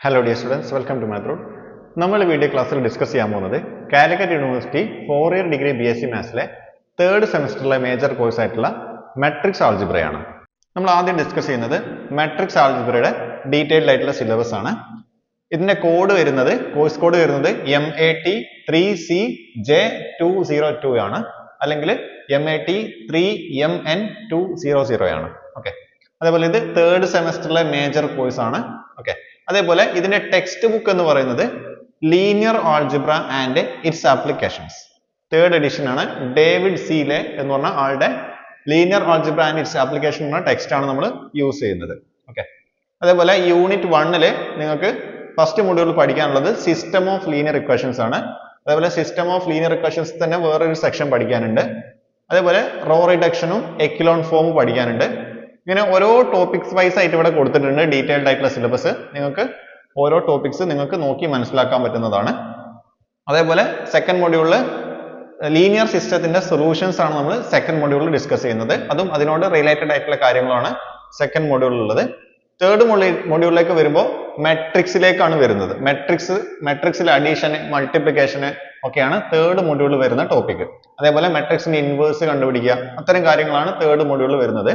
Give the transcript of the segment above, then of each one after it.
Hello dear students welcome to മാത്രൂഡ് നമ്മൾ video ക്ലാസ്സിൽ discuss ചെയ്യാൻ പോകുന്നത് Calicut University four year degree B S C മാത്സിലെ third സെമസ്റ്ററിലെ major course ആയിട്ടുള്ള മെട്രിക്സ് ആൾജിബ്രയാണ് നമ്മൾ ആദ്യം ഡിസ്കസ് ചെയ്യുന്നത് മെട്രിക്സ് ആൾജിബ്രയുടെ ഡീറ്റെയിൽഡ് ആയിട്ടുള്ള സിലബസ് ആണ്. ഇതിന്റെ കോഡ് വരുന്നത് കോഴ്സ് കോഡ് വരുന്നത് M A T three C J two zero two ആണ്. അല്ലെങ്കിൽ M A T three M N two zero zero ആണ്. ഓക്കെ അതേപോലെ ഇത് തേർഡ് സെമസ്റ്ററിലെ മേജർ കോഴ്സ് ആണ്. ഓക്കെ അതേപോലെ ഇതിന്റെ ടെക്സ്റ്റ് ബുക്ക് എന്ന് പറയുന്നത് linear algebra and its applications third edition ആണ് ഡേവിഡ് സീലെ എന്ന് പറഞ്ഞ ആളുടെ linear algebra and its application എന്ന ടെക്സ്റ്റ് ആണ് നമ്മൾ യൂസ് ചെയ്യുന്നത്. ഓക്കെ അതേപോലെ യൂണിറ്റ് വണ്ണിൽ നിങ്ങൾക്ക് ഫസ്റ്റ് മൊഡ്യൂൾ പഠിക്കാനുള്ളത് സിസ്റ്റം ഓഫ് ലീനിയർ ഇക്വേഷൻസ് ആണ്. അതേപോലെ സിസ്റ്റം ഓഫ് ലീനിയർ ഇക്വേഷൻസ് തന്നെ വേറൊരു സെക്ഷൻ പഠിക്കാനുണ്ട്. അതേപോലെ റോ റിഡക്ഷനും എക്കിലോൺ ഫോമും പഠിക്കാനുണ്ട്. ഇങ്ങനെ ഓരോ ടോപ്പിക്സ് വൈസ് ആയിട്ട് ഇവിടെ കൊടുത്തിട്ടുണ്ട് ഡീറ്റെയിൽഡ് ആയിട്ടുള്ള സിലബസ് നിങ്ങൾക്ക് ഓരോ ടോപ്പിക്സ് നിങ്ങൾക്ക് നോക്കി മനസ്സിലാക്കാൻ പറ്റുന്നതാണ്. അതേപോലെ സെക്കൻഡ് മൊഡ്യൂളിൽ ലീനിയർ സിസ്റ്റത്തിന്റെ സൊല്യൂഷൻസ് ആണ് നമ്മൾ സെക്കൻഡ് മൊഡ്യൂളിൽ ഡിസ്കസ് ചെയ്യുന്നത്. അതും അതിനോട് റിലേറ്റഡ് ആയിട്ടുള്ള കാര്യങ്ങളാണ് സെക്കൻഡ് മൊഡ്യൂളിൽ ഉള്ളത്. തേർഡ് മൊഡ്യൂളിലേക്ക് വരുമ്പോൾ മെട്രിക്സിലേക്കാണ് വരുന്നത്. മെട്രിക്സ് മെട്രിക്സിൽ addition, മൾട്ടിപ്ലിക്കേഷൻ ഒക്കെയാണ് തേർഡ് മൊഡ്യൂളിൽ വരുന്ന ടോപ്പിക് അതേപോലെ മെട്രിക്സിന്റെ ഇൻവേഴ്സ് കണ്ടുപിടിക്കുക. അത്തരം കാര്യങ്ങളാണ് തേർഡ് മൊഡ്യൂളിൽ വരുന്നത്.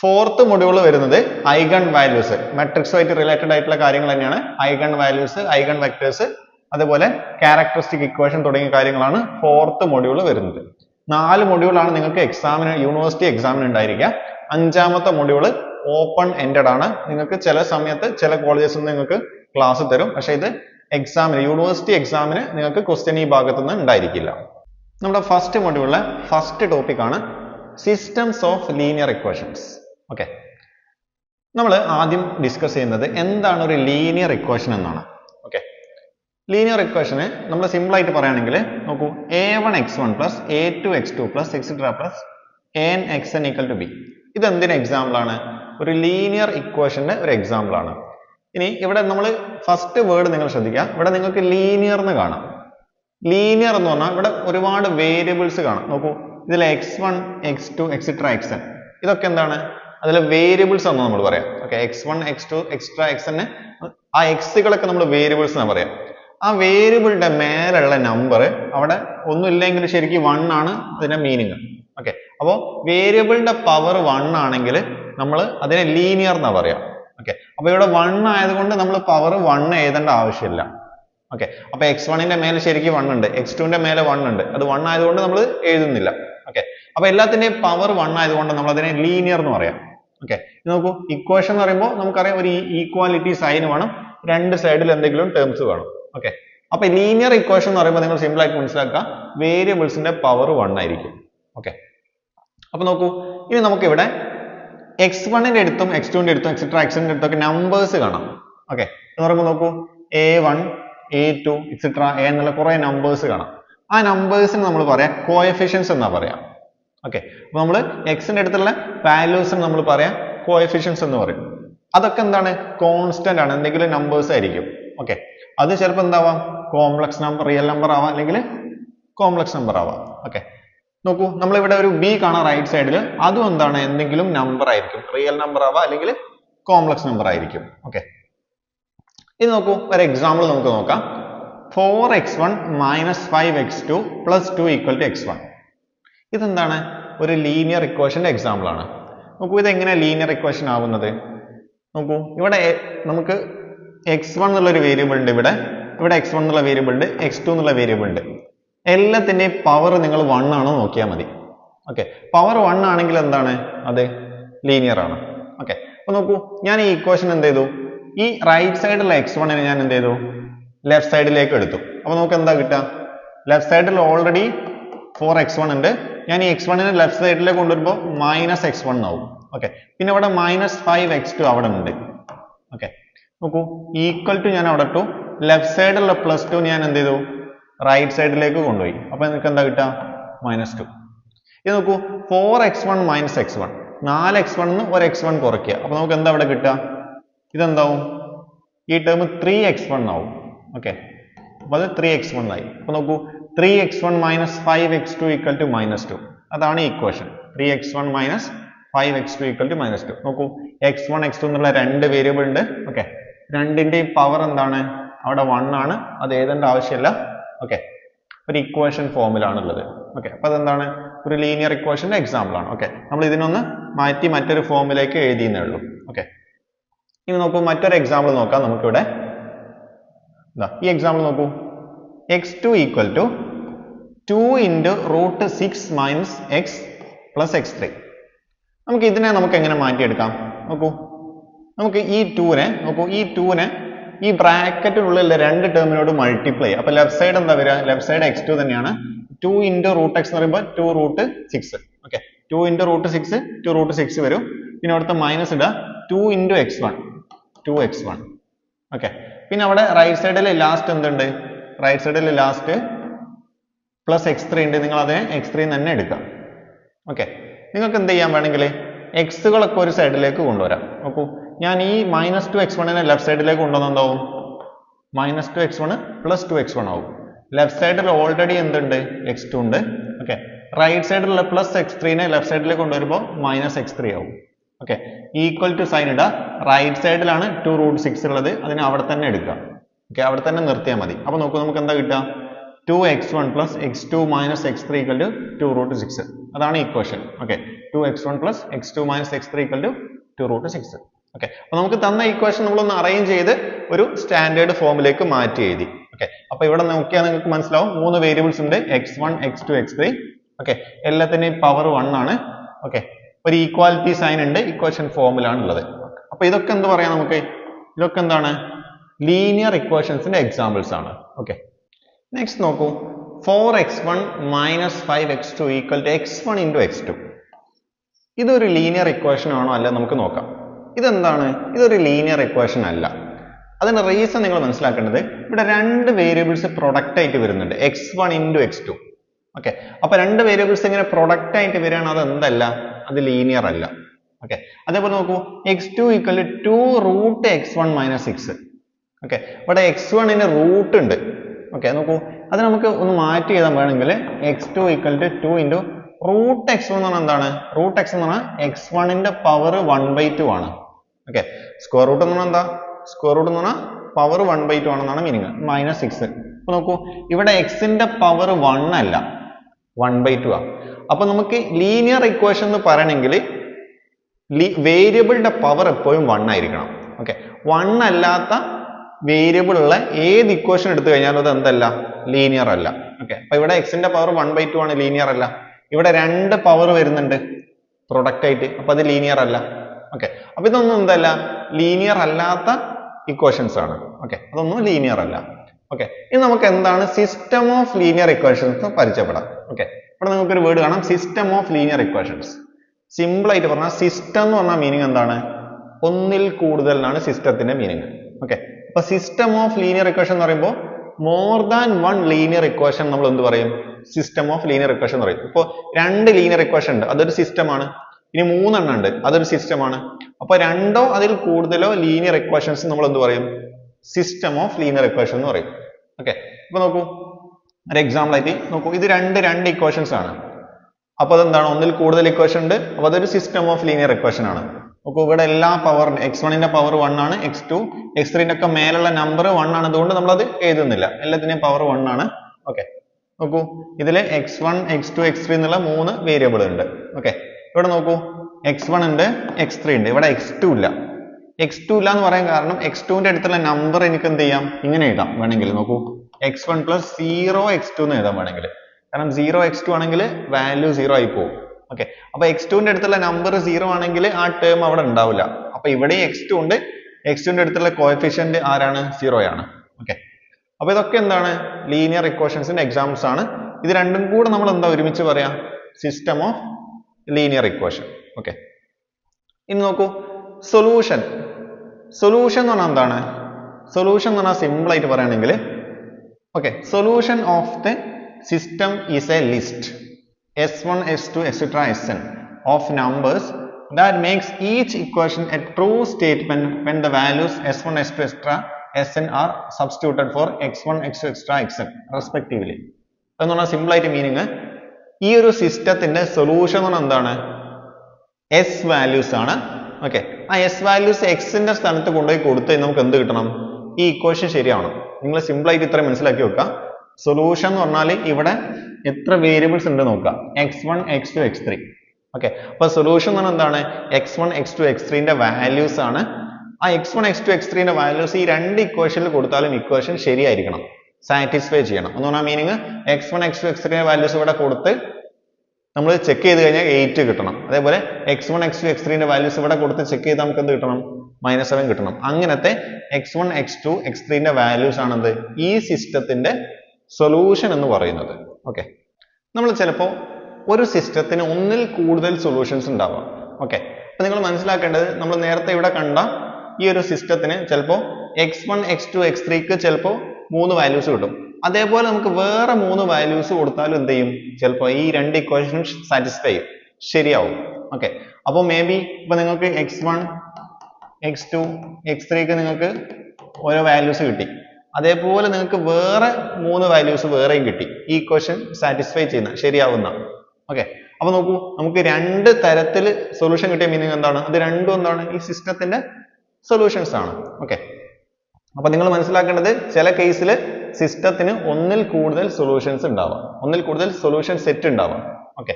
ഫോർത്ത് മൊഡ്യൂൾ വരുന്നത് ഐഗൺ വാല്യൂസ് മെട്രിക്സുമായിട്ട് റിലേറ്റഡ് ആയിട്ടുള്ള കാര്യങ്ങൾ തന്നെയാണ്. ഐഗൺ വാല്യൂസ് ഐഗൺ വെക്ടേഴ്സ് അതുപോലെ ക്യാരക്ടറിസ്റ്റിക് ഇക്വേഷൻ തുടങ്ങിയ കാര്യങ്ങളാണ് ഫോർത്ത് മൊഡ്യൂൾ വരുന്നത്. നാല് മൊഡ്യൂളാണ് നിങ്ങൾക്ക് എക്സാമിന് യൂണിവേഴ്സിറ്റി എക്സാമിന് ഉണ്ടായിരിക്കുക. അഞ്ചാമത്തെ മൊഡ്യൂൾ ഓപ്പൺ എൻഡഡ് ആണ്. നിങ്ങൾക്ക് ചില സമയത്ത് ചില കോളേജസിൽ നിന്ന് നിങ്ങൾക്ക് ക്ലാസ് തരും. പക്ഷെ ഇത് എക്സാമിന് യൂണിവേഴ്സിറ്റി എക്സാമിന് നിങ്ങൾക്ക് ക്വസ്റ്റ്യൻ ഈ ഭാഗത്തു നിന്ന് ഉണ്ടായിരിക്കില്ല. നമ്മുടെ ഫസ്റ്റ് മൊഡ്യൂളിലെ ഫസ്റ്റ് ടോപ്പിക് ആണ് systems of linear equations okay നമ്മൾ ആദ്യം ഡിസ്കസ് ചെയ്യുന്നത് എന്താണ് ഒരു ലീനിയർ ഇക്വേഷൻ എന്നാണ്. ഓക്കെ ലീനിയർ ഇക്വേഷന് നമ്മൾ സിമ്പിൾ ആയിട്ട് പറയുകയാണെങ്കിൽ നോക്കൂ. A one x one plus a two x two plus etcetera plus n x n equal to b ഇത് എന്തിന് എക്സാമ്പിൾ ആണ്? ഒരു ലീനിയർ ഇക്വേഷന്റെ ഒരു എക്സാമ്പിൾ ആണ്. ഇനി ഇവിടെ നമ്മൾ ഫസ്റ്റ് വേർഡ് നിങ്ങൾ ശ്രദ്ധിക്കുക. ഇവിടെ നിങ്ങൾക്ക് ലീനിയർ എന്ന് കാണാം. ലീനിയർ എന്ന് പറഞ്ഞാൽ ഇവിടെ ഒരുപാട് വേരിയബിൾസ് കാണാം. നോക്കൂ. ഇതിൽ x one x two etcetera x n ഇതൊക്കെ എന്താണ്? അതിലെ വേരിയബിൾസ് എന്ന് നമ്മൾ പറയാം. X one x two etcetera x n ആ എക്സുകളൊക്കെ നമ്മൾ വേരിയബിൾസ് എന്നാ പറയാം. ആ വേരിയബിളിന്റെ മേലുള്ള നമ്പർ അവിടെ ഒന്നുമില്ലെങ്കിൽ ശരിക്കും വൺ ആണ് അതിന്റെ മീനിങ് ഓക്കെ അപ്പോൾ വേരിയബിളിന്റെ പവർ വൺ ആണെങ്കിൽ നമ്മൾ അതിനെ ലീനിയർ എന്നാ പറയാം. ഓക്കെ അപ്പൊ ഇവിടെ വൺ ആയതുകൊണ്ട് നമ്മൾ പവർ വൺ എഴുതേണ്ട ആവശ്യമില്ല ഓക്കെ അപ്പൊ എക്സ് ന്റെ മേലെ ശരിക്കും വൺ ഉണ്ട്. എക്സ് ന്റെ മേലെ വൺ ഉണ്ട്. അത് വൺ ആയതുകൊണ്ട് നമ്മൾ എഴുതുന്നില്ല. ഓക്കെ അപ്പൊ എല്ലാത്തിന്റെയും പവർ വൺ ആയതുകൊണ്ട് നമ്മൾ അതിനെ ലീനിയർ എന്ന് പറയാം. ഓക്കെ നോക്കൂ ഇക്വേഷൻ എന്ന് പറയുമ്പോൾ നമുക്കറിയാം ഒരു ഈക്വാലിറ്റി സൈൻ വേണം. രണ്ട് സൈഡിൽ എന്തെങ്കിലും ടേംസ് വേണം. ഓക്കെ അപ്പൊ ലീനിയർ ഇക്വേഷൻ എന്ന് പറയുമ്പോൾ നിങ്ങൾ സിമ്പിൾ ആയിട്ട് മനസ്സിലാക്കുക. വേരിയബിൾസിന്റെ പവർ വൺ ആയിരിക്കും. ഓക്കെ അപ്പൊ നോക്കൂ ഇനി നമുക്ക് ഇവിടെ എക്സ് ന്റെ അടുത്തും എക്സ് ന്റെ അടുത്തും എക്സെട്ര എക്സിന്റെ അടുത്തും ഒക്കെ നമ്പേഴ്സ് കാണാം. ഓക്കെ എന്ന് പറയുമ്പോൾ നോക്കൂ a one a two etcetera a എന്നുള്ള കുറെ നമ്പേഴ്സ് കാണാം. ആ നമ്പേഴ്സിന് നമ്മൾ പറയാ coefficients എന്നാ പറയാം. ഓക്കെ അപ്പൊ നമ്മൾ എക്സിന്റെ അടുത്തുള്ള വാല്യൂസിന് നമ്മൾ പറയാം കോഎഫിഷ്യൻസ് എന്ന് പറയും. അതൊക്കെ എന്താണ്? കോൺസ്റ്റന്റ് ആണ്. എന്തെങ്കിലും നമ്പേഴ്സ് ആയിരിക്കും. ഓക്കെ അത് ചിലപ്പോൾ എന്താവാം? കോംപ്ലക്സ് നമ്പർ റിയൽ നമ്പർ ആവാം. അല്ലെങ്കിൽ കോംപ്ലക്സ് നമ്പർ ആവാം. ഓക്കെ നോക്കൂ നമ്മൾ ഇവിടെ ഒരു ബി കാണാം റൈറ്റ് സൈഡിൽ അതും എന്താണ്? എന്തെങ്കിലും നമ്പർ ആയിരിക്കും. റിയൽ നമ്പർ ആവാം അല്ലെങ്കിൽ കോംപ്ലക്സ് നമ്പർ ആയിരിക്കും. ഓക്കെ ഇത് നോക്കൂ ഒരു എക്സാമ്പിൾ നമുക്ക് നോക്കാം. Four x one minus five x two plus two equal to x one ഇതെന്താണ്? ഒരു ലീനിയർ ഇക്വേഷന്റെ എക്സാമ്പിൾ ആണ്. നോക്കൂ ഇതെങ്ങനെ ലീനിയർ ഇക്വേഷൻ ആവുന്നത്? നോക്കൂ ഇവിടെ നമുക്ക് എക്സ് വൺ എന്നുള്ള ഒരു വേരിയബിൾ ഉണ്ട് ഇവിടെ. ഇവിടെ എക്സ് വൺ എന്നുള്ള വേരിയബിൾ ഉണ്ട് എക്സ് ടു എന്നുള്ള വേരിയബിൾ ഉണ്ട്. എല്ലാത്തിന്റെയും പവർ നിങ്ങൾ വൺ ആണോ നോക്കിയാൽ മതി. ഓക്കെ പവർ വൺ ആണെങ്കിൽ എന്താണ്? അത് ലീനിയർ ആണ്. ഓക്കെ അപ്പോൾ നോക്കൂ ഞാൻ ഈ ഇക്വേഷൻ എന്ത് ചെയ്തു? ഈ റൈറ്റ് സൈഡിലുള്ള എക്സ് വണ്ണിനെ ഞാൻ എന്ത് ചെയ്തു? ലെഫ്റ്റ് സൈഡിലേക്ക് എടുത്തു. അപ്പോൾ നമുക്ക് എന്താ കിട്ടുക? ലെഫ്റ്റ് സൈഡിൽ ഓൾറെഡി ഫോർ എക്സ് വൺ ഉണ്ട്. ഞാൻ ഈ എക്സ് വണ്ണിനെ ലെഫ്റ്റ് സൈഡിലേക്ക് കൊണ്ടുവരുമ്പോൾ മൈനസ് എക്സ് വൺ ആവും. ഓക്കെ പിന്നെ ഇവിടെ മൈനസ് ഫൈവ് എക്സ് ടു അവിടെ ഉണ്ട്. ഓക്കെ നോക്കൂ ഈക്വൽ ടു ഞാൻ അവിടെ ഇട്ടു. ലെഫ്റ്റ് സൈഡിലുള്ള പ്ലസ് ടു ഞാൻ എന്ത് ചെയ്തു? റൈറ്റ് സൈഡിലേക്ക് കൊണ്ടുപോയി. അപ്പൊ നിങ്ങൾക്ക് എന്താ കിട്ടുക? മൈനസ് ടു ഇത് നോക്കൂ four x one minus x one നാല് എക്സ് വൺ ഒരു എക്സ് വൺ കുറയ്ക്കുക. അപ്പൊ നമുക്ക് എന്താ ഇവിടെ കിട്ടുക? ഇതെന്താവും? ഈ ടേം ത്രീ എക്സ് വൺ ആവും. ഓക്കെ അപ്പൊ അത് ത്രീ എക്സ് വൺ ആയി. അപ്പോൾ നോക്കൂ three x one minus five x two equal to minus two അതാണ് equation three x one minus five x two equal to minus two നോക്കൂ. X one x two എന്നുള്ള രണ്ട് variable ഉണ്ട്. Okay രണ്ടിന്റെയും power എന്താണ്? അവിടെ വൺ ആണ്. അത് എഴുതേണ്ട ആവശ്യമില്ല. ഓക്കെ ഒരു ഇക്വേഷൻ ഫോമിലാണുള്ളത് ഓക്കെ അപ്പൊ അതെന്താണ്? ഒരു ലീനിയർ ഇക്വേഷന്റെ എക്സാമ്പിൾ ആണ്. ഓക്കെ നമ്മൾ ഇതിനൊന്ന് മാറ്റി മറ്റൊരു ഫോമിലേക്ക് എഴുതിയെന്നേ ഉള്ളൂ. ഓക്കെ ഇനി നോക്കൂ മറ്റൊരു എക്സാമ്പിൾ നോക്കാം നമുക്കിവിടെ. ഈ എക്സാമ്പിൾ നോക്കൂ. X two equal to two into root six minus x plus x three നമുക്ക് ഇതിനെ നമുക്ക് എങ്ങനെ മാറ്റിയെടുക്കാം? നോക്കൂ. നമുക്ക് ഈ ടൂനെ നോക്കൂ ഈ ടൂനെ ഈ ബ്രാക്കറ്റിനുള്ളിൽ രണ്ട് ടേമിനോട് മൾട്ടിപ്ലൈ അപ്പൊ ലെഫ്റ്റ് സൈഡ് എന്താ വരിക? ലെഫ്റ്റ് സൈഡ് എക്സ് ടു തന്നെയാണ്. ടു ഇന്റു റൂട്ട് എക്സ് എന്ന് പറയുമ്പോൾ two root six okay two into root six two root six വരും. പിന്നെ അവിടുത്തെ മൈനസ് ഇടുക two into x one two x one okay പിന്നെ അവിടെ റൈറ്റ് സൈഡിൽ ലാസ്റ്റ് എന്തുണ്ട്? റൈറ്റ് സൈഡിൽ ലാസ്റ്റ് പ്ലസ് എക്സ് ത്രീ ഉണ്ട്. നിങ്ങൾ അതിനെ എക്സ് ത്രീ തന്നെ എടുക്കാം. ഓക്കെ നിങ്ങൾക്ക് എന്ത് ചെയ്യാൻ വേണമെങ്കിൽ എക്സുകളൊക്കെ ഒരു സൈഡിലേക്ക് കൊണ്ടുവരാം. നോക്കൂ. ഞാൻ ഈ മൈനസ് ടു എക്സ് വണ്ണിനെ ലെഫ്റ്റ് സൈഡിലേക്ക് കൊണ്ടുവന്ന എന്താവും? Minus two x one plus two x one ആവും. ലെഫ്റ്റ് സൈഡിൽ ഓൾറെഡി എന്തുണ്ട്? എക്സ് ടു ഉണ്ട്. ഓക്കെ റൈറ്റ് സൈഡിലുള്ള പ്ലസ് എക്സ് ത്രീനെ ലെഫ്റ്റ് സൈഡിലേക്ക് കൊണ്ടുവരുമ്പോൾ മൈനസ് എക്സ് ത്രീ ആവും. ഓക്കെ ഈക്വൽ ടു സൈൻ ഇടുക റൈറ്റ് സൈഡിലാണ് ടു റൂട്ട് സിക്സ് ഉള്ളത്. അതിനെ അവിടെ തന്നെ എടുക്കുക ഓക്കെ അവിടെ തന്നെ നിർത്തിയാൽ മതി. അപ്പോൾ നോക്കൂ നമുക്ക് എന്താ കിട്ടുക? Two x one plus x two minus x three equal to two root six അതാണ് equation okay two x one plus x two minus x three equal to two root six okay അപ്പൊ നമുക്ക് തന്ന equation നമ്മളൊന്ന് arrange ചെയ്ത് ഒരു standard ഫോമിലേക്ക് മാറ്റി എഴുതി. ഓക്കെ അപ്പോൾ ഇവിടെ നോക്കിയാൽ നിങ്ങൾക്ക് മനസ്സിലാവും. മൂന്ന് വേരിയബിൾസ് ഉണ്ട് x one x two x three okay എല്ലാത്തിന്റെയും പവർ വൺ ആണ്. ഓക്കെ ഒരു ഈക്വാലിറ്റി സൈൻ ഉണ്ട് ഇക്വേഷൻ ഫോമിലാണ് ഉള്ളത് അപ്പൊ ഇതൊക്കെ എന്ത് പറയാം നമുക്ക്? ഇതൊക്കെ എന്താണ്? ലീനിയർ ഇക്വേഷൻസിന്റെ എക്സാമ്പിൾസ് ആണ്. ഓക്കെ നെക്സ്റ്റ് നോക്കൂ. Four x one minus five x two equal to x one into x two ഇതൊരു ലീനിയർ ഇക്വേഷൻ ആണോ അല്ല നമുക്ക് നോക്കാം. ഇതെന്താണ്? ഇതൊരു ലീനിയർ ഇക്വേഷൻ അല്ല. അതിന് റീസൺ നിങ്ങൾ മനസ്സിലാക്കേണ്ടത് ഇവിടെ രണ്ട് വേരിയബിൾസ് പ്രൊഡക്റ്റ് ആയിട്ട് വരുന്നുണ്ട്. X one into x two okay അപ്പൊ രണ്ട് വേരിയബിൾസ് ഇങ്ങനെ പ്രൊഡക്റ്റ് ആയിട്ട് വരികയാണ്? അത് എന്തല്ല അത് ലീനിയർ അല്ല. ഓക്കെ അതേപോലെ നോക്കൂ. X two equal to root x one minus six okay ഇവിടെ എക്സ് വണ്ണിന് റൂട്ട് ഉണ്ട്. ഓക്കെ നോക്കൂ. അത് നമുക്ക് ഒന്ന് മാറ്റി എഴുതാൻ വേണമെങ്കിൽ x two equal to two into root x എന്ന് പറഞ്ഞാൽ എന്താണ്? റൂട്ട് എക്സ് എന്ന് പറഞ്ഞാൽ എക്സ് വണ്ണിന്റെ പവർ വൺ ബൈ ടു ആണ്. ഓക്കെ സ്ക്വയർ റൂട്ട് എന്ന് പറഞ്ഞാൽ എന്താ? സ്ക്വയർ റൂട്ട് എന്ന് പറഞ്ഞാൽ പവർ വൺ ബൈ ടു ആണെന്നാണ് മീനിങ് മൈനസ് സിക്സ് അപ്പൊ നോക്കൂ. ഇവിടെ എക്സിന്റെ പവർ വൺ അല്ല. വൺ ബൈ ടു ആ. അപ്പൊ നമുക്ക് ലീനിയർ ഇക്വേഷൻ എന്ന് പറയണമെങ്കിൽ വേരിയബിളിന്റെ പവർ എപ്പോഴും വൺ ആയിരിക്കണം. ഓക്കെ വൺ അല്ലാത്ത വേരിയബിൾ ഉള്ള ഏത് ഇക്വേഷൻ എടുത്തു കഴിഞ്ഞാലും അത് എന്തല്ല? ലീനിയർ അല്ല. ഓക്കെ അപ്പൊ ഇവിടെ എക്സിന്റെ പവർ വൺ ബൈ ടു ആണ് ലീനിയർ അല്ല. ഇവിടെ രണ്ട് പവർ വരുന്നുണ്ട്. പ്രൊഡക്റ്റ് ആയിട്ട്. അപ്പൊ അത് ലീനിയർ അല്ല. ഓക്കെ അപ്പൊ ഇതൊന്നും എന്തല്ല? ലീനിയർ അല്ലാത്ത ഇക്വേഷൻസ് ആണ്. ഓക്കെ അതൊന്നും ലീനിയർ അല്ല. ഓക്കെ ഇനി നമുക്ക് എന്താണ്? സിസ്റ്റം ഓഫ് ലീനിയർ ഇക്വേഷൻസ് പരിചയപ്പെടാം. ഓക്കെ ഇവിടെ നിങ്ങൾക്ക് ഒരു വേർഡ് കാണാം. System of linear equations simple ആയിട്ട് പറഞ്ഞാൽ സിസ്റ്റം എന്ന് പറഞ്ഞാൽ മീനിങ് എന്താണ്? ഒന്നിൽ കൂടുതൽ എന്നാണ് സിസ്റ്റത്തിന്റെ മീനിങ് ഓക്കെ അപ്പൊ സിസ്റ്റം ഓഫ് ലീനിയർ ഇക്വേഷൻ എന്ന് പറയുമ്പോൾ more than one linear equation നമ്മൾ എന്ത് പറയും? സിസ്റ്റം ഓഫ് ലീനിയർ ഇക്വേഷൻ എന്ന് പറയും. ഇപ്പോൾ രണ്ട് ലീനിയർ ഇക്വേഷൻ ഉണ്ട്. അതൊരു സിസ്റ്റമാണ് ഇനി മൂന്നെണ്ണം ഉണ്ട്. അതൊരു സിസ്റ്റമാണ് അപ്പൊ രണ്ടോ അതിൽ കൂടുതലോ ലീനിയർ ഇക്വേഷൻസ് നമ്മൾ എന്ത് പറയും? സിസ്റ്റം ഓഫ് ലീനിയർ ഇക്വേഷൻ എന്ന് പറയും. ഓക്കെ ഇപ്പൊ നോക്കൂ. ഒരു എക്സാമ്പിൾ ആയിട്ട് നോക്കൂ. ഇത് രണ്ട് രണ്ട് ഇക്വേഷൻസ് ആണ്. അപ്പൊ അതെന്താണ്? ഒന്നിൽ കൂടുതൽ ഇക്വേഷൻ ഉണ്ട്. അപ്പൊ അതൊരു സിസ്റ്റം ഓഫ് ലീനിയർ ഇക്വേഷൻ ആണ്. നോക്കൂ ഇവിടെ എല്ലാ പവർ എക്സ് വണ്ണിന്റെ പവർ വൺ ആണ് എക്സ് ടു എക്സ് ത്രീന്റെ ഒക്കെ മേലുള്ള നമ്പർ വൺ ആണ്. അതുകൊണ്ട് നമ്മൾ അത് എഴുതുന്നില്ല. എല്ലാത്തിന്റെയും പവർ വൺ ആണ്. ഓക്കെ നോക്കൂ ഇതിൽ x one x two x three എന്നുള്ള മൂന്ന് വേരിയബിൾ ഉണ്ട്. ഓക്കെ ഇവിടെ നോക്കൂ എക്സ് വൺ ഉണ്ട് എക്സ് ത്രീ ഉണ്ട്. ഇവിടെ എക്സ് ടു ഇല്ല. എക്സ് ടു ഇല്ല എന്ന് പറയാൻ കാരണം എക്സ് ടുവിന്റെ അടുത്തുള്ള നമ്പർ എനിക്ക് എന്ത് ചെയ്യാം? ഇങ്ങനെ എഴുതാം വേണമെങ്കിൽ. നോക്കൂ x one plus zero x two എന്ന് എഴുതാം വേണമെങ്കിൽ. കാരണം സീറോ എക്സ് ടു ആണെങ്കിൽ വാല്യൂ സീറോ ആയി പോകും. ഓക്കെ അപ്പൊ x two ന്റെ അടുത്തുള്ള number zero ആണെങ്കിൽ ആ term അവിടെ ഉണ്ടാവില്ല. അപ്പോ ഇവിടെയും x two ഉണ്ട് x two ന്റെ അടുത്തുള്ള coefficient ആരാണ് zero യാണ്. okay. അപ്പോ ഇതൊക്കെ എന്താണ് linear equations ന്റെ examples ആണ്. ഇത് രണ്ടും കൂടെ നമ്മൾ എന്താ ഒരുമിച്ച് പറയാ system of linear equation. okay. ഇനി നോക്കൂ solution. solution എന്ന് പറഞ്ഞാൽ എന്താണ്? solution എന്ന് പറഞ്ഞാൽ simple ആയിട്ട് പറയുകയാണെങ്കിൽ okay solution of the system is a list. s1, s2, etc., sn of numbers that makes each equation a true statement when the values s1, s2, etc., sn are substituted for x1, x2, etc., xn respectively. എന്ന് പറഞ്ഞാൽ simple ആയിട്ട് meaning ഈ ഒരു സിസ്റ്റത്തിന്റെ solution എന്ന് പറഞ്ഞാൽ എന്താണ് S values ആണ് ഓക്കെ ആ എസ് വാല്യൂസ് എക്സിന്റെ സ്ഥാനത്ത് കൊണ്ടുപോയി കൊടുത്ത് നമുക്ക് എന്ത് കിട്ടണം ഈ ഇക്വേഷൻ ശരിയാവണം നിങ്ങൾ സിമ്പിൾ ആയിട്ട് ഇത്ര മനസ്സിലാക്കി വെക്കാം സൊല്യൂഷൻ എന്ന് പറഞ്ഞാൽ ഇവിടെ എത്ര വേരിയബിൾസ് ഉണ്ട് നോക്കുക. X one x two x three okay അപ്പൊ സൊല്യൂഷൻ എന്ന് പറഞ്ഞാൽ എന്താണ്? X one x two x ത്രീന്റെ values ആണ്. ആ x one x two x ത്രീന്റെ values ഈ രണ്ട് ഇക്വേഷനിൽ കൊടുത്താലും ഇക്വേഷൻ ശരിയായിരിക്കണം. സാറ്റിസ്ഫൈ ചെയ്യണം. എന്ന് പറഞ്ഞാൽ meaning x one x two x three values ഇവിടെ കൊടുത്ത് നമ്മൾ ചെക്ക് ചെയ്ത് കഴിഞ്ഞാൽ എയ്റ്റ് കിട്ടണം. അതേപോലെ x one x two x ത്രീന്റെ values ഇവിടെ കൊടുത്ത് ചെക്ക് ചെയ്ത് നമുക്ക് എന്ത് കിട്ടണം? മൈനസ് സെവൻ കിട്ടണം. അങ്ങനത്തെ x one x two x ത്രീന്റെ values ആണെന്ത്? ഈ സിസ്റ്റത്തിന്റെ സൊല്യൂഷൻ എന്ന് പറയുന്നത്. ഓക്കെ നമ്മൾ ചിലപ്പോൾ ഒരു സിസ്റ്റത്തിന് ഒന്നിൽ കൂടുതൽ സൊല്യൂഷൻസ് ഉണ്ടാവാം. ഓക്കെ അപ്പൊ നിങ്ങൾ മനസ്സിലാക്കേണ്ടത് നമ്മൾ നേരത്തെ ഇവിടെ കണ്ട ഈ ഒരു സിസ്റ്റത്തിന് ചിലപ്പോൾ x one x two x ത്രീക്ക് ചിലപ്പോൾ മൂന്ന് വാല്യൂസ് കിട്ടും. അതേപോലെ നമുക്ക് വേറെ മൂന്ന് വാല്യൂസ് കൊടുത്താലും എന്ത് ചെയ്യും? ചിലപ്പോൾ ഈ രണ്ട് ഇക്വേഷൻസ് സാറ്റിസ്ഫൈ ചെയ്യും. ശരിയാവും. ഓക്കെ അപ്പോൾ മേ ബി ഇപ്പൊ നിങ്ങൾക്ക് x one x two x ത്രീക്ക് നിങ്ങൾക്ക് ഓരോ വാല്യൂസ് കിട്ടി. അതേപോലെ നിങ്ങൾക്ക് വേറെ മൂന്ന് വാല്യൂസ് വേറെയും കിട്ടി. ഈ ക്വസ്റ്റ്യൻ സാറ്റിസ്ഫൈ ചെയ്യുന്ന ശരിയാവുന്ന. ഓക്കെ അപ്പൊ നോക്കൂ നമുക്ക് രണ്ട് തരത്തിൽ സൊല്യൂഷൻ കിട്ടിയ മീനിങ് എന്താണ്? അത് രണ്ടും എന്താണ്? ഈ സിസ്റ്റത്തിന്റെ സൊല്യൂഷൻസ് ആണ്. ഓക്കെ അപ്പൊ നിങ്ങൾ മനസ്സിലാക്കേണ്ടത് ചില കേസിൽ സിസ്റ്റത്തിന് ഒന്നിൽ കൂടുതൽ സൊല്യൂഷൻസ് ഉണ്ടാവാം. ഒന്നിൽ കൂടുതൽ സൊല്യൂഷൻ സെറ്റ് ഉണ്ടാവാം. ഓക്കെ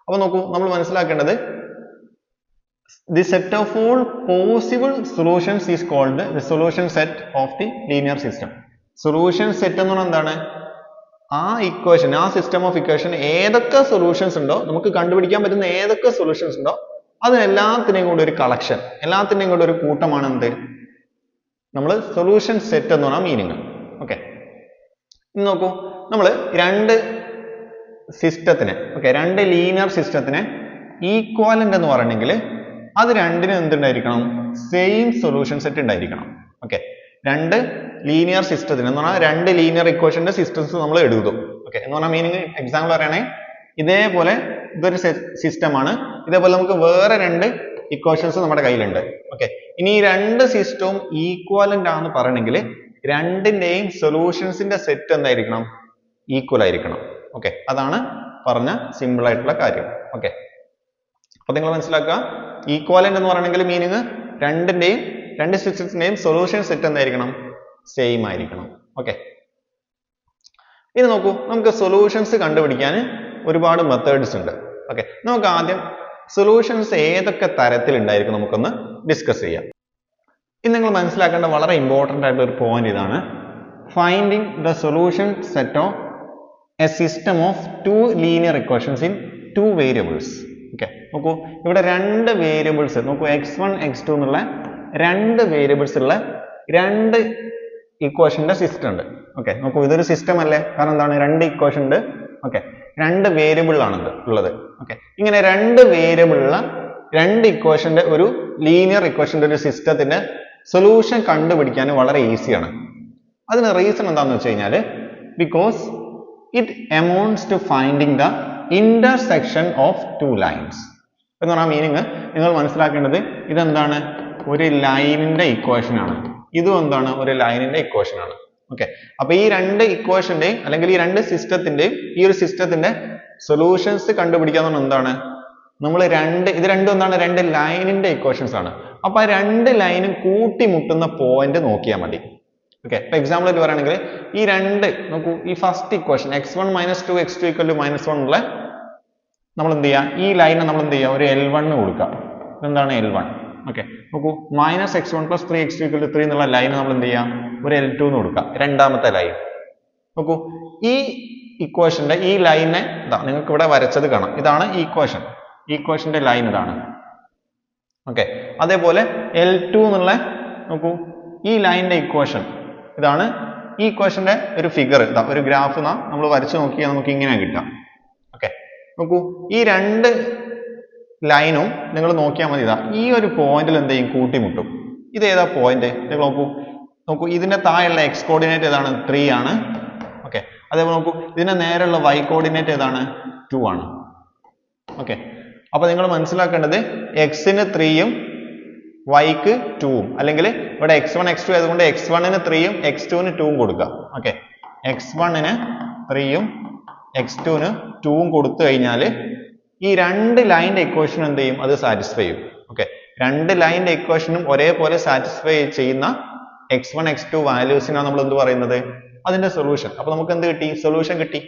അപ്പൊ നോക്കൂ നമ്മൾ മനസ്സിലാക്കേണ്ടത് the set of all possible solutions is called the solution set of the linear system. Solution set എന്ന് പറഞ്ഞാൽ എന്താണ്? ആ ഇക്വേഷൻ ആ സിസ്റ്റം ഓഫ് ഇക്വേഷൻ ഏതൊക്കെ സൊല്യൂഷൻസ് ഉണ്ടോ നമുക്ക് കണ്ടുപിടിക്കാൻ പറ്റുന്ന ഏതൊക്കെ സൊല്യൂഷൻസ് ഉണ്ടോ അതിനെല്ലാത്തിനെയും കൂടി ഒരു കളക്ഷൻ എല്ലാത്തിനെയും കൂടി ഒരു കൂട്ടമാണ് എന്ത്? നമ്മൾ സൊല്യൂഷൻ സെറ്റ് എന്ന് പറഞ്ഞാൽ മീനിങ് ഓക്കെ നോക്കൂ. നമ്മൾ രണ്ട് സിസ്റ്റത്തിന് ഓക്കെ രണ്ട് ലീനിയർ സിസ്റ്റത്തിന് ഈക്വാലന്റ് എന്ന് പറയണമെങ്കിൽ അത് രണ്ടിനും എന്തുണ്ടായിരിക്കണം? സെയിം സൊല്യൂഷൻ സെറ്റ് ഉണ്ടായിരിക്കണം. ഓക്കെ രണ്ട് ലീനിയർ സിസ്റ്റത്തിന് എന്ന് പറഞ്ഞാൽ രണ്ട് ലീനിയർ ഇക്വേഷന്റെ സിസ്റ്റംസ് നമ്മൾ എഴുതും ഓക്കെ എന്ന് പറഞ്ഞാൽ മീനിങ് എക്സാമ്പിൾ പറയണേ. ഇതേപോലെ ഇതൊരു സിസ്റ്റമാണ് ഇതേപോലെ നമുക്ക് വേറെ രണ്ട് ഇക്വേഷൻസ് നമ്മുടെ കയ്യിലുണ്ട്. ഓക്കെ ഇനി ഈ രണ്ട് സിസ്റ്റവും ഈക്വാലന്റ് ആണെന്ന് പറയണമെങ്കിൽ രണ്ടിന്റെയും സൊല്യൂഷൻസിന്റെ സെറ്റ് എന്തായിരിക്കണം? ഈക്വൽ ആയിരിക്കണം. ഓക്കെ അതാണ് പറഞ്ഞ സിമ്പിൾ ആയിട്ടുള്ള കാര്യം. ഓക്കെ അപ്പൊ നിങ്ങൾ മനസ്സിലാക്കുക. ഈക്വാലന്റ് എന്ന് പറയണമെങ്കിൽ മീനിങ് രണ്ടിന്റെയും രണ്ട് സിസ്റ്റത്തിന്റെയും സൊല്യൂഷൻ സെറ്റ് എന്തായിരിക്കണം? സെയിം ആയിരിക്കണം. ഓക്കെ ഇനി നോക്കൂ നമുക്ക് സൊല്യൂഷൻസ് കണ്ടുപിടിക്കാൻ ഒരുപാട് മെത്തേഡ്സ് ഉണ്ട്. ഓക്കെ നമുക്ക് ആദ്യം സൊല്യൂഷൻസ് ഏതൊക്കെ തരത്തിൽ ഉണ്ടായിരിക്കും നമുക്കൊന്ന് ഡിസ്കസ് ചെയ്യാം. ഇനി നിങ്ങൾ മനസ്സിലാക്കേണ്ട വളരെ ഇമ്പോർട്ടന്റ് ആയിട്ടുള്ള ഒരു പോയിന്റ് ഇതാണ്. Finding the solution set of a system of two linear equations in two variables നോക്കൂ ഇവിടെ രണ്ട് വേരിയബിൾസ് നോക്കൂ എക്സ് വൺ എക്സ് ടു എന്നുള്ള രണ്ട് വേരിയബിൾസ് ഉള്ള രണ്ട് ഇക്വേഷന്റെ സിസ്റ്റം ഉണ്ട്. ഓക്കെ നോക്കൂ ഇതൊരു സിസ്റ്റം അല്ലേ? കാരണം എന്താണ്? രണ്ട് ഇക്വേഷൻ ഉണ്ട്. ഓക്കെ രണ്ട് ഇത് ഉള്ളത്. ഓക്കെ ഇങ്ങനെ രണ്ട് വേരിയബിൾ ഉള്ള രണ്ട് ഇക്വേഷന്റെ ഒരു ലീനിയർ ഇക്വേഷന്റെ ഒരു സിസ്റ്റത്തിന്റെ സൊല്യൂഷൻ കണ്ടുപിടിക്കാൻ വളരെ ഈസിയാണ് അതിന് റീസൺ എന്താണെന്ന് വെച്ച് കഴിഞ്ഞാൽ because it amounts to finding the intersection of two lines എന്ന് പറഞ്ഞാൽ മീനിങ് നിങ്ങൾ മനസ്സിലാക്കേണ്ടത് ഇതെന്താണ്? ഒരു ലൈനിന്റെ ഇക്വേഷൻ ആണ്. ഇതും എന്താണ്? ഒരു ലൈനിന്റെ ഇക്വേഷൻ ആണ്. ഓക്കെ അപ്പൊ ഈ രണ്ട് ഇക്വേഷന്റെയും അല്ലെങ്കിൽ ഈ രണ്ട് സിസ്റ്റത്തിന്റെയും ഈ ഒരു സിസ്റ്റത്തിന്റെ സൊല്യൂഷൻസ് കണ്ടുപിടിക്കാൻ പറഞ്ഞാൽ എന്താണ്? നമ്മൾ രണ്ട് ഇത് രണ്ടും എന്താണ്? രണ്ട് ലൈനിന്റെ ഇക്വേഷൻസ് ആണ്. അപ്പൊ ആ രണ്ട് ലൈനും കൂട്ടിമുട്ടുന്ന പോയിന്റ് നോക്കിയാൽ മതി. ഓക്കെ ഇപ്പൊ എക്സാമ്പിൾ പറയുകയാണെങ്കിൽ ഈ രണ്ട് നോക്കൂ ഈ first equation x one minus two x two equal to minus one ഉള്ള നമ്മൾ എന്ത് ചെയ്യുക ഈ ലൈനെ നമ്മൾ എന്ത് ചെയ്യുക ഒരു എൽ വൺ കൊടുക്കാം. എന്താണ് എൽ വൺ ഓക്കെ നോക്കൂ minus x one plus three x two three എന്നുള്ള ലൈൻ നമ്മൾ എന്ത് ചെയ്യുക ഒരു എൽ ടു എന്ന് രണ്ടാമത്തെ ലൈൻ നോക്കൂ ഈ ഇക്വേഷന്റെ ഈ ലൈനെ ഇതാ നിങ്ങൾക്ക് ഇവിടെ വരച്ചത് കാണാം. ഇതാണ് ഇക്വേഷൻ ഇക്വേഷന്റെ ലൈൻ ഇതാണ്. ഓക്കെ അതേപോലെ എൽ ടു എന്നുള്ള നോക്കൂ ഈ ലൈനിന്റെ ഇക്വേഷൻ ഇതാണ് ഈ ഇക്വേഷന്റെ ഒരു ഫിഗർ ഇതാ ഒരു ഗ്രാഫ് നമ്മൾ വരച്ചു നോക്കിയാൽ നമുക്ക് ഇങ്ങനെ കിട്ടാം നോക്കൂ ഈ രണ്ട് ലൈനും നിങ്ങൾ നോക്കിയാൽ മതി. ഇതാ ഈ ഒരു പോയിന്റിൽ എന്ത് ചെയ്യും? കൂട്ടിമുട്ടും. ഇത് ഏതാ പോയിന്റ് നിങ്ങൾ നോക്കൂ. നോക്കൂ ഇതിന്റെ താഴെയുള്ള എക്സ് കോർഡിനേറ്റ് ഏതാണ്? ത്രീ ആണ്. ഓക്കെ അതേപോലെ നോക്കൂ ഇതിന്റെ നേരെയുള്ള വൈ കോർഡിനേറ്റ് ഏതാണ്? ടു ആണ്. ഓക്കെ അപ്പൊ നിങ്ങൾ മനസ്സിലാക്കേണ്ടത് എക്സിന് ത്രീയും വൈക്ക് ടൂവും അല്ലെങ്കിൽ ഇവിടെ എക്സ് വൺ എക്സ് ടു ആയതുകൊണ്ട് എക്സ് വണ്ണിന് ത്രീയും എക്സ് ടുവിന് ടൂവും കൊടുക്കുക. ഓക്കെ എക്സ് വണ്ണിന് ത്രീയും എക്സ് ടുവിന് ടൂവും കൊടുത്തു കഴിഞ്ഞാൽ ഈ രണ്ട് ലൈന്റെ ഇക്വേഷൻ എന്ത് ചെയ്യും അത് സാറ്റിസ്ഫൈ ചെയ്യും. ഓക്കെ രണ്ട് ലൈന്റെ ഇക്വേഷനും ഒരേപോലെ സാറ്റിസ്ഫൈ ചെയ്യുന്ന എക്സ് വൺ എക്സ് ടു വാല്യൂസിനാണ് നമ്മൾ എന്ത് പറയുന്നത്? അതിന്റെ സൊല്യൂഷൻ അപ്പോൾ നമുക്ക് എന്ത് കിട്ടി? സൊല്യൂഷൻ കിട്ടി.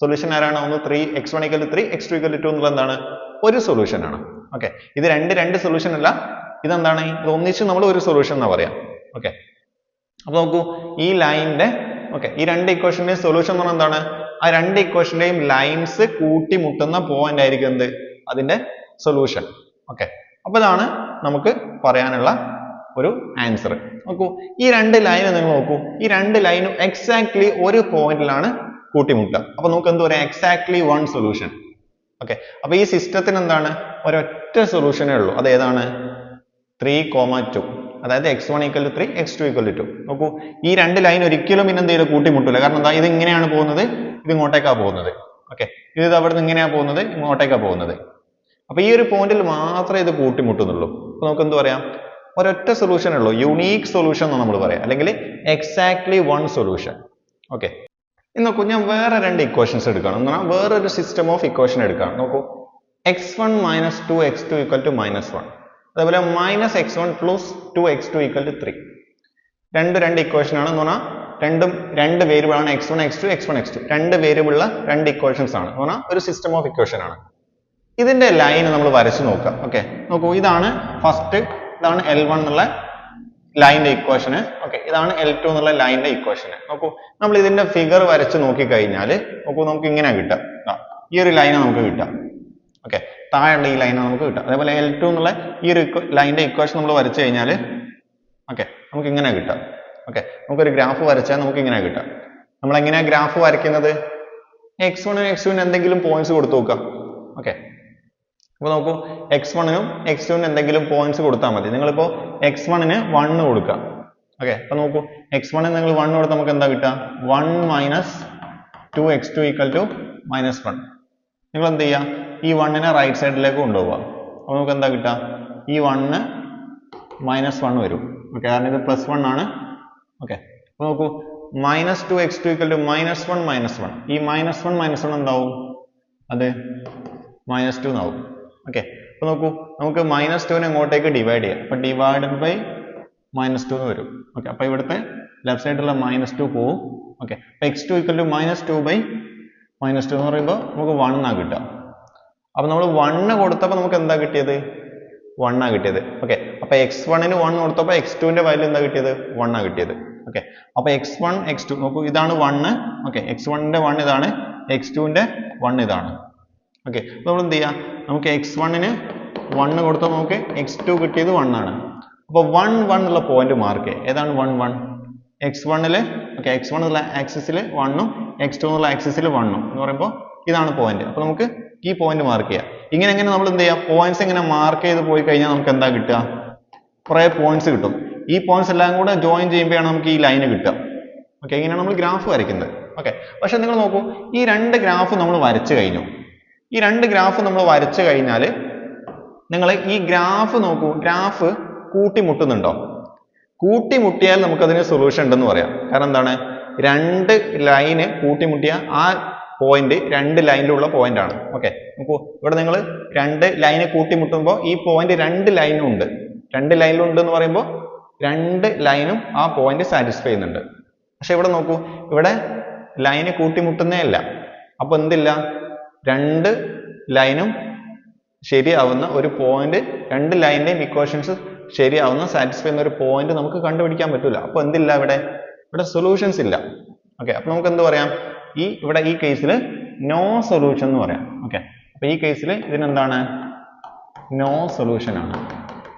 സൊല്യൂഷൻ ആരാണ്? ഒന്ന് three x one equal three x two equal two എന്നുള്ളത് എന്താണ് ഒരു സൊല്യൂഷൻ ആണ്. ഓക്കെ ഇത് രണ്ട് രണ്ട് സൊല്യൂഷൻ അല്ല. ഇതെന്താണ്? ഇത് ഒന്നിച്ച് നമ്മൾ ഒരു സൊല്യൂഷൻ എന്ന് പറയാം. ഓക്കെ അപ്പോൾ നോക്കൂ. ഈ ലൈനിന്റെ ഓക്കെ ഈ രണ്ട് ഇക്വേഷന്റെ സൊല്യൂഷൻ എന്ന് പറഞ്ഞാൽ എന്താണ്? ആ രണ്ട് ഇക്വേഷന്റെയും ലൈൻസ് കൂട്ടിമുട്ടുന്ന പോയിന്റ് ആയിരിക്കും എന്ത്? അതിന്റെ സൊല്യൂഷൻ ഓക്കെ അപ്പൊ ഇതാണ് നമുക്ക് പറയാനുള്ള ഒരു ആൻസർ നോക്കൂ ഈ രണ്ട് ലൈൻ നിങ്ങൾ നോക്കൂ. ഈ രണ്ട് ലൈനും എക്സാക്ട്ലി ഒരു പോയിന്റിലാണ് കൂട്ടിമുട്ടുക. അപ്പൊ നമുക്ക് എന്ത് പറയാം? എക്സാക്ട്ലി വൺ സൊല്യൂഷൻ ഓക്കെ അപ്പൊ ഈ സിസ്റ്റത്തിന് എന്താണ്? ഒരൊറ്റ സൊല്യൂഷനേ ഉള്ളൂ. അത് ഏതാണ്? ത്രീ കോമ ടു അതായത് x one equal to three x two equal to നോക്കൂ ഈ രണ്ട് ലൈൻ ഒരിക്കലും പിന്നെ എന്ത് ചെയ്യില്ല കൂട്ടിമുട്ടില്ല കാരണം എന്താ ഇത് ഇങ്ങനെയാണ് പോകുന്നത് ഇത് ഇങ്ങോട്ടേക്കാ പോകുന്നത്. ഓക്കെ ഇത് അവിടെ നിന്ന് ഇങ്ങനെയാണ് പോകുന്നത് ഇങ്ങോട്ടേക്കാ പോകുന്നത്. അപ്പൊ ഈ ഒരു പോയിന്റിൽ മാത്രമേ ഇത് കൂട്ടിമുട്ടുന്നുള്ളൂ. അപ്പൊ നമുക്ക് എന്ത് പറയാം? ഒരൊറ്റ സൊല്യൂഷൻ ഉള്ളൂ. യുണീക്ക് സൊല്യൂഷൻ എന്ന് നമ്മൾ പറയാം. അല്ലെങ്കിൽ എക്സാക്ട്ലി വൺ സൊല്യൂഷൻ ഓക്കെ ഇന്ന് നോക്കൂ ഞാൻ വേറെ രണ്ട് ഇക്വേഷൻസ് എടുക്കണം. എന്ന് പറഞ്ഞാൽ വേറൊരു സിസ്റ്റം ഓഫ് ഇക്വേഷൻ എടുക്കാം നോക്കൂ x one minus two x two equal to minus one അതേപോലെ minus x one plus two x two equal to three രണ്ട് രണ്ട് ഇക്വേഷൻ ആണ് എന്ന് പറഞ്ഞാൽ രണ്ടും രണ്ട് വേരിയബിൾ ആണ് x one x two x one x two രണ്ട് വേരിയബിളുള്ള രണ്ട് ഇക്വേഷൻസ് ആണ്. എന്ന് പറഞ്ഞാൽ ഒരു സിസ്റ്റം ഓഫ് ഇക്വേഷൻ ആണ്. ഇതിന്റെ ലൈൻ നമ്മൾ വരച്ചു നോക്കാം. ഓക്കെ നോക്കൂ ഇതാണ് ഫസ്റ്റ് ഇതാണ് എൽ വൺ എന്നുള്ള ലൈനിന്റെ ഇക്വേഷന് ഓക്കെ ഇതാണ് എൽ ടു എന്നുള്ള ലൈനിന്റെ ഇക്വേഷന് നോക്കൂ നമ്മൾ ഇതിന്റെ ഫിഗർ വരച്ച് നോക്കി കഴിഞ്ഞാൽ നോക്കൂ നമുക്ക് ഇങ്ങനെ കിട്ടാം ഈ ഒരു ലൈന് നമുക്ക് കിട്ടാം ഓക്കെ താഴെയുള്ള ഈ ലൈൻ നമുക്ക് കിട്ടും. അതേപോലെ എൽ ടു എന്നുള്ള ഈ ഒരു ലൈനിന്റെ ഇക്വേഷൻ നമ്മൾ വരച്ചു കഴിഞ്ഞാൽ ഓക്കെ നമുക്ക് ഇങ്ങനെ കിട്ടാം. ഓക്കെ നമുക്കൊരു ഗ്രാഫ് വരച്ചാൽ നമുക്ക് ഇങ്ങനെ കിട്ടാം. നമ്മൾ എങ്ങനെയാണ് ഗ്രാഫ് വരയ്ക്കുന്നത് എക്സ് വണ്ണിനും എക്സ് ടുവിന് എന്തെങ്കിലും പോയിന്റ്സ് കൊടുത്തു നോക്കാം ഓക്കെ അപ്പോൾ നോക്കൂ എക്സ് വണ്ണിനും എക്സ് ടുവിന് എന്തെങ്കിലും പോയിന്റ്സ് കൊടുത്താൽ മതി. നിങ്ങളിപ്പോൾ എക്സ് വണ്ണിന് വണ്ണ് കൊടുക്കുക. ഓക്കെ അപ്പോൾ നോക്കൂ എക്സ് വണ്ണിന് നിങ്ങൾ വണ്ണ് കൊടുത്താൽ നമുക്ക് എന്താ കിട്ടുക? One minus two x two equal to minus one നിങ്ങൾ എന്ത് ചെയ്യുക? ഈ വണ്ണിനെ റൈറ്റ് സൈഡിലേക്ക് കൊണ്ടുപോവുക അപ്പോൾ നമുക്ക് എന്താ കിട്ടുക ഈ വണ്ണ് മൈനസ് വൺ വരും. ഓക്കെ കാരണം ഇത് പ്ലസ് വൺ ആണ്. ഓക്കെ അപ്പോൾ നോക്കൂ. Minus two x two equal to minus one minus one ഈ മൈനസ് വൺ മൈനസ് വൺ എന്താവും? അതെ മൈനസ് ടു എന്നാവും. ഓക്കെ അപ്പൊ നോക്കൂ. നമുക്ക് മൈനസ് ടുവിനെ ഇങ്ങോട്ടേക്ക് ഡിവൈഡ് ചെയ്യാം. അപ്പോൾ ഡിവൈഡഡ് ബൈ മൈനസ് ടു എന്ന് വരും. ഓക്കെ അപ്പോൾ ഇവിടുത്തെ ലെഫ്റ്റ് സൈഡിലുള്ള മൈനസ് ടു പോവും. ഓക്കെ അപ്പൊ x two equal to minus two by minus two എന്ന് പറയുമ്പോൾ നമുക്ക് വൺ എന്നാണ് കിട്ടുക. അപ്പൊ നമ്മൾ വണ്ണ് കൊടുത്തപ്പോൾ നമുക്ക് എന്താ കിട്ടിയത്? വണ്ണാ കിട്ടിയത്. ഓക്കെ അപ്പൊ എക്സ് വണ്ണിന് വൺ കൊടുത്തപ്പോൾ എക്സ് ടുവിന്റെ വാല്യൂ എന്താ കിട്ടിയത്? വണ്ണാ കിട്ടിയത്. ഓക്കെ അപ്പോൾ എക്സ് വൺ എക്സ് ടു നോക്കൂ ഇതാണ് വണ്ണ് ഓക്കെ എക്സ് വണ്ണിന്റെ വൺ ഇതാണ് എക്സ് ടുവിന്റെ വൺ ഇതാണ്. ഓക്കെ നമ്മൾ എന്ത് ചെയ്യാം? നമുക്ക് എക്സ് വണ്ണിന് വണ്ണ് കൊടുത്താൽ നമുക്ക് എക്സ് ടു കിട്ടിയത് വണ്ണാണ് ആണ്. അപ്പൊ വൺ വൺ ഉള്ള പോയിന്റ് മാർക്ക് ഏതാണ് വൺ വൺ എക്സ് വണ്ണിൽ ഓക്കെ എക്സ് വൺ എന്നുള്ള ആക്സിസിൽ വണ്ണും എക്സ് ടു എന്നുള്ള ആക്സിസിൽ വണ്ണും എന്ന് പറയുമ്പോൾ ഇതാണ് പോയിന്റ് അപ്പോൾ നമുക്ക് ഈ പോയിന്റ് മാർക്ക് ചെയ്യുക ഇങ്ങനെ എങ്ങനെ നമ്മൾ എന്ത് ചെയ്യുക പോയിന്റ്സ് ഇങ്ങനെ മാർക്ക് ചെയ്ത് പോയി കഴിഞ്ഞാൽ നമുക്ക് എന്താ കിട്ടുക? കുറെ പോയിന്റ്സ് കിട്ടും. ഈ പോയിന്റ്സ് എല്ലാം കൂടെ ജോയിൻ ചെയ്യുമ്പോഴാണ് നമുക്ക് ഈ ലൈന് കിട്ടുക. ഓക്കെ ഇങ്ങനെയാണ് നമ്മൾ ഗ്രാഫ് വരയ്ക്കുന്നത്. ഓക്കെ പക്ഷെ നിങ്ങൾ നോക്കൂ ഈ രണ്ട് ഗ്രാഫ് നമ്മൾ വരച്ചു കഴിഞ്ഞു. ഈ രണ്ട് ഗ്രാഫ് നമ്മൾ വരച്ചു കഴിഞ്ഞാൽ നിങ്ങൾ ഈ ഗ്രാഫ് നോക്കൂ ഗ്രാഫ് കൂട്ടിമുട്ടുന്നുണ്ടോ? കൂട്ടിമുട്ടിയാൽ നമുക്കതിന് സൊല്യൂഷൻ ഉണ്ടെന്ന് പറയാം. കാരണം എന്താണ്? രണ്ട് ലൈന് കൂട്ടിമുട്ടിയാൽ ആ പോയിന്റ് രണ്ട് ലൈനിലുള്ള പോയിന്റ് ആണ്. ഓക്കെ നോക്കൂ ഇവിടെ നിങ്ങൾ രണ്ട് ലൈനെ കൂട്ടിമുട്ടുമ്പോൾ ഈ പോയിന്റ് രണ്ട് ലൈനും ഉണ്ട്. രണ്ട് ലൈനിലും ഉണ്ട് എന്ന് പറയുമ്പോൾ രണ്ട് ലൈനും ആ പോയിന്റ് സാറ്റിസ്ഫൈ ചെയ്യുന്നുണ്ട്. പക്ഷെ ഇവിടെ നോക്കൂ ഇവിടെ ലൈന് കൂട്ടിമുട്ടുന്നേ അല്ല. അപ്പൊ എന്തില്ല? രണ്ട് ലൈനും ശരിയാവുന്ന ഒരു പോയിന്റ് രണ്ട് ലൈനിന്റെയും ഇക്വേഷൻസ് ശരിയാവുന്ന സാറ്റിസ്ഫൈ ചെയ്യുന്ന ഒരു പോയിന്റ് നമുക്ക് കണ്ടുപിടിക്കാൻ പറ്റില്ല അപ്പൊ എന്തില്ല ഇവിടെ? ഇവിടെ സൊല്യൂഷൻസ് ഇല്ല. ഓക്കെ അപ്പൊ നമുക്ക് എന്ത് പറയാം? ഈ ഇവിടെ ഈ കേസിൽ നോ സൊല്യൂഷൻ എന്ന് പറയാം. ഓക്കെ അപ്പൊ ഈ കേസിൽ ഇതിനെന്താണ്? നോ സൊല്യൂഷൻ ആണ്.